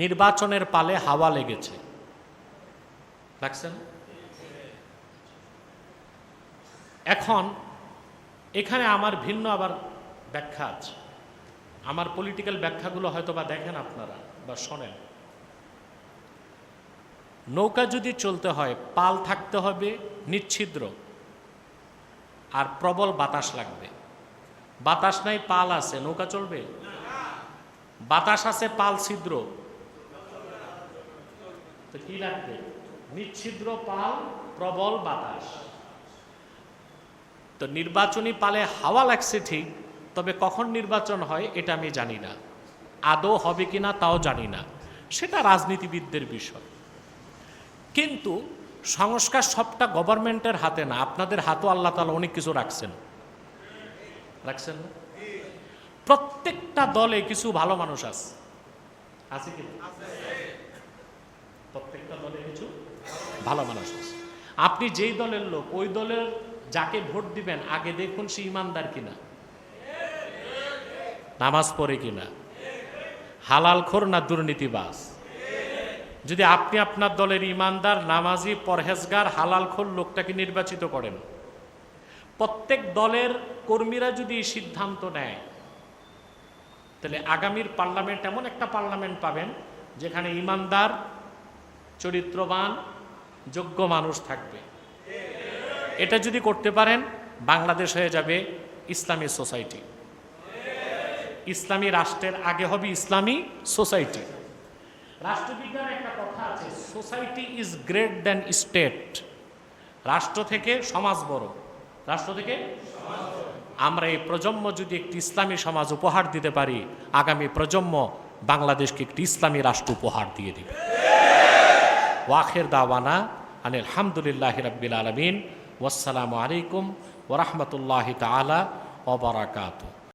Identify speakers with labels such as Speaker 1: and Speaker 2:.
Speaker 1: নির্বাচনের পালে হাওয়া লেগেছে। এখন এখানে আমার ভিন্ন আবার ব্যাখ্যা আছে। আমার পলিটিক্যাল ব্যাখ্যাগুলো হয়তো বা দেখেন আপনারা বা শোনেন। নৌকা যদি চলতে হয়, পাল থাকতে হবে নিচ্ছিদ্র আর প্রবল বাতাস লাগবে। বাতাস নাই, পাল আছে, নৌকা চলবে? বাতাস আছে, পাল ছিদ্র। তো কি লাগবে? নিচ্ছিদ্র পাল, প্রবল বাতাস। তো নির্বাচনী পালে হাওয়া লাগছে ঠিক, তবে কখন নির্বাচন হয় এটা আমি জানি না। আদৌ হবে কিনা তাও জানি না। সেটা রাজনীতিবিদদের বিষয়। কিন্তু সংস্কার সবটা গভর্নমেন্টের হাতে না, আপনাদের হাতও আল্লাহ তালা অনেক কিছু রাখছেন। রাখছেন না? প্রত্যেকটা দলে কিছু ভালো মানুষ আছে। আছে কি প্রত্যেকটা দলে কিছু ভালো মানুষ আছে। আপনি যেই দলের লোক, ওই দলের যাকে ভোট দিবেন, আগে দেখুন সে ইমানদার কিনা। নামাজ পড়ে কিনা। হালাল খোর না দুর্নীতিবাস যদি আপনি আপনার দলের ইমানদার, নামাজি, পরহেজগার, হালাল খোর লোকটাকে নির্বাচিত করেন। প্রত্যেক দলের কর্মীরা যদি এই সিদ্ধান্ত নেয়, তাহলে আগামীর পার্লামেন্ট এমন একটা পার্লামেন্ট পাবেন, যেখানে ইমানদার, চরিত্রবান যোগ্য মানুষ থাকবে। এটা যদি করতে পারেন, বাংলাদেশ হয়ে যাবে ইসলামী সোসাইটি। ইসলামী রাষ্ট্রের আগে হবে ইসলামী সোসাইটি। রাষ্ট্রবিজ্ঞানে একটা কথা আছে, society is great than state. রাষ্ট্র থেকে সমাজ বড়। রাষ্ট্র থেকে আমরা এই প্রজন্ম যদি একটি ইসলামী সমাজ উপহার দিতে পারি, আগামী প্রজন্ম বাংলাদেশকে একটি ইসলামী রাষ্ট্র উপহার দিয়ে দিবে। ওয়াখের দাওয়ানা আনিল আলহামদুলিল্লাহ রব্বিল আলমিন। ওয়াসালামু আলাইকুম ওরহমতুল্লাহ তালা ওবরাকাতু